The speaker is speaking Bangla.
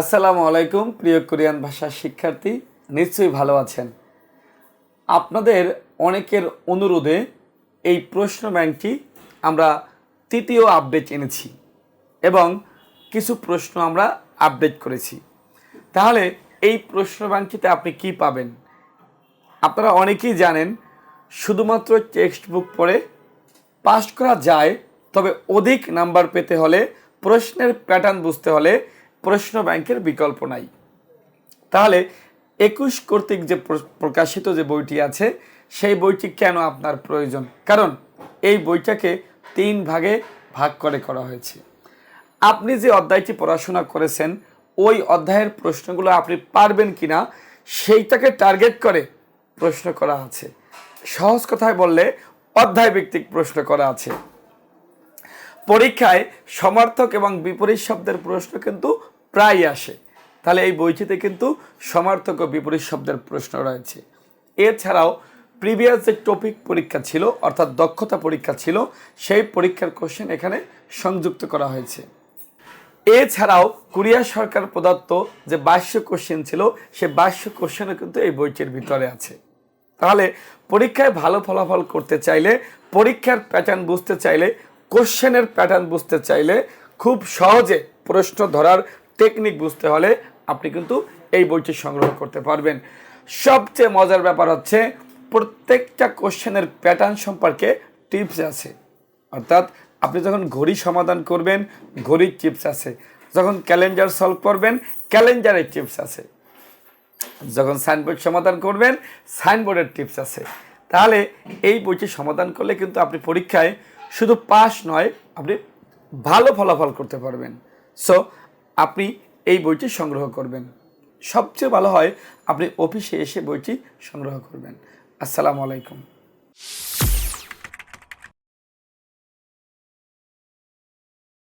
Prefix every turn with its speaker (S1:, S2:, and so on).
S1: আসসালামু আলাইকুম, প্রিয় কোরিয়ান ভাষার শিক্ষার্থী। নিশ্চয়ই ভালো আছেন। আপনাদের অনেকের অনুরোধে এই প্রশ্ন ব্যাংকটি আমরা তৃতীয় আপডেট এনেছি এবং কিছু প্রশ্ন আমরা আপডেট করেছি। তাহলে এই প্রশ্ন ব্যাংকটিতে আপনি কি পাবেন? আপনারা অনেকেই জানেন, শুধুমাত্র টেক্সট বুক পড়ে পাস করা যায়, তবে অধিক নাম্বার পেতে হলে প্রশ্নের প্যাটার্ন বুঝতে হলে প্রশ্ন ব্যাংকের বিকল্প নাই। তাহলে একুশ কর্তৃক যে প্র- প্রকাশিত যে বইটি আছে, সেই বইটি কেন আপনার প্রয়োজন? কারণ এই বইটাকে তিন ভাগে ভাগ করে করা হয়েছে। আপনি যে অধ্যায়টি পড়াশোনা করেছেন, ওই অধ্যায়ের প্রশ্নগুলো আপনি পারবেন কিনা, সেইটাকে টার্গেট করে প্রশ্ন করা আছে। সহজ কথায় বললে অধ্যায় ভিত্তিক প্রশ্ন করা আছে। পরীক্ষায় সমার্থক এবং বিপরীত শব্দের প্রশ্ন কিন্তু প্রায় আসে। তাহলে এই বইটিতে কিন্তু সমার্থক ও বিপরীত শব্দের প্রশ্ন রয়েছে। এছাড়াও প্রিভিয়াস যে টপিক পরীক্ষা ছিল, অর্থাৎ দক্ষতা পরীক্ষা ছিল, সেই পরীক্ষার কোশ্চেন এখানে সংযুক্ত করা হয়েছে। এছাড়াও কোরিয়া সরকার প্রদত্ত যে বাইশ্য কোশ্চেন ছিল সে বাইশ্য কোশ্চেনও কিন্তু এই বইটির ভিতরে আছে। তাহলে পরীক্ষায় ভালো ফলাফল করতে চাইলে, পরীক্ষার প্যাটার্ন বুঝতে চাইলে কোশ্চেনের প্যাটার্ন বুঝতে চাইলে খুব সহজে প্রশ্ন ধরার টেকনিক বুঝতে হলে আপনি কিন্তু এই বইটি সংগ্রহ করতে পারবেন। সবচেয়ে মজার ব্যাপার হচ্ছে প্রত্যেকটা কোশ্চেনের প্যাটার্ন সম্পর্কে টিপস আছে। অর্থাৎ আপনি যখন ঘড়ি সমাধান করবেন, ঘড়ির টিপস আছে। যখন ক্যালেন্ডার সলভ করবেন ক্যালেন্ডারের টিপস আছে। যখন সাইনবোর্ড সমাধান করবেন সাইনবোর্ডের টিপস আছে। তাহলে এই বইটি সমাধান করলে কিন্তু আপনি পরীক্ষায় শুধু পাস নয়, আপনি ভালো ফলাফল করতে পারবেন। সো আপনি এই বইটি সংগ্রহ করবেন। সবচেয়ে ভালো হয়, আপনি অফিসে এসে বইটি সংগ্রহ করবেন। আসসালামু আলাইকুম।